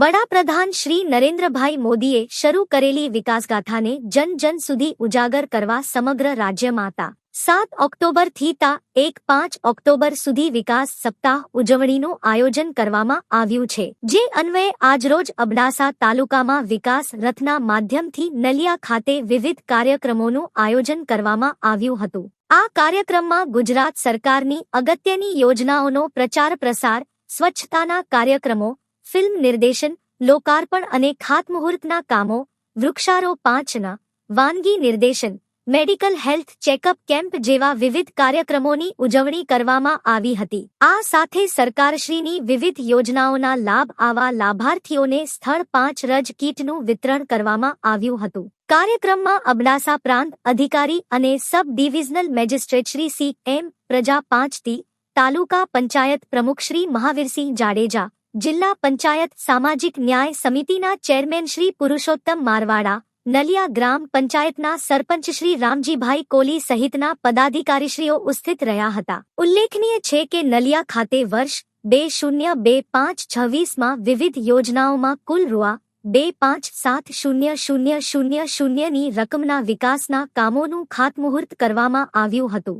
વડાપ્રધાન શ્રી નરેન્દ્રભાઈ મોદીએ શરૂ કરેલી વિકાસગાથાને જન જન સુધી ઉજાગર કરવા સમગ્ર રાજ્યમાં તા સાત ઓક્ટોબરથી તા એક પાંચ ઓક્ટોબર સુધી વિકાસ સપ્તાહ ઉજવણીનું આયોજન કરવામાં આવ્યું છે. જે અન્વયે આજરોજ અબડાસા તાલુકામાં વિકાસ રથના માધ્યમથી નલિયા ખાતે વિવિધ કાર્યક્રમોનું આયોજન કરવામાં આવ્યું હતું. આ કાર્યક્રમમાં ગુજરાત સરકારની અગત્યની યોજનાઓનો પ્રચાર પ્રસાર, સ્વચ્છતાના કાર્યક્રમો ફિલ્મ નિર્દેશન, લોકાર્પણ અને ખાતમુહૂર્તના કામો વૃક્ષારો પાંચના, વાનગી નિર્દેશન, મેડિકલ હેલ્થ ચેકઅપ કેમ્પ જેવા વિવિધ કાર્યક્રમોની ઉજવણી કરવામાં આવી હતી. આ સાથે સરકારશ્રીની વિવિધ યોજનાઓના લાભ આવા લાભાર્થીઓને સ્થળ પાંચ રજ કીટનું વિતરણ કરવામાં આવ્યું હતું. કાર્યક્રમમાં અબડાસા પ્રાંત અધિકારી અને sub divisional magistrate Shri C M પ્રજા પાંચથી તાલુકા પંચાયત પ્રમુખ શ્રી મહાવીરસિંહ જાડેજા જિલ્લા પંચાયત સામાજિક ન્યાય સમિતિના ચેરમેન શ્રી પુરુષોત્તમ મારવાડા, નલિયા ગ્રામ પંચાયતના સરપંચ શ્રી રામજીભાઈ કોલી સહિતના પદાધિકારીશ્રીઓ ઉપસ્થિત રહ્યા હતા. ઉલ્લેખનીય છે કે નલિયા ખાતે વર્ષ બે શૂન્ય બે પાંચ છવ્વીસમાં વિવિધ યોજનાઓમાં કુલ રૂઆ બે પાંચ સાત શૂન્ય શૂન્ય શૂન્ય શૂન્યની રકમના વિકાસના કામોનું ખાતમુહૂર્ત કરવામાં આવ્યું હતું.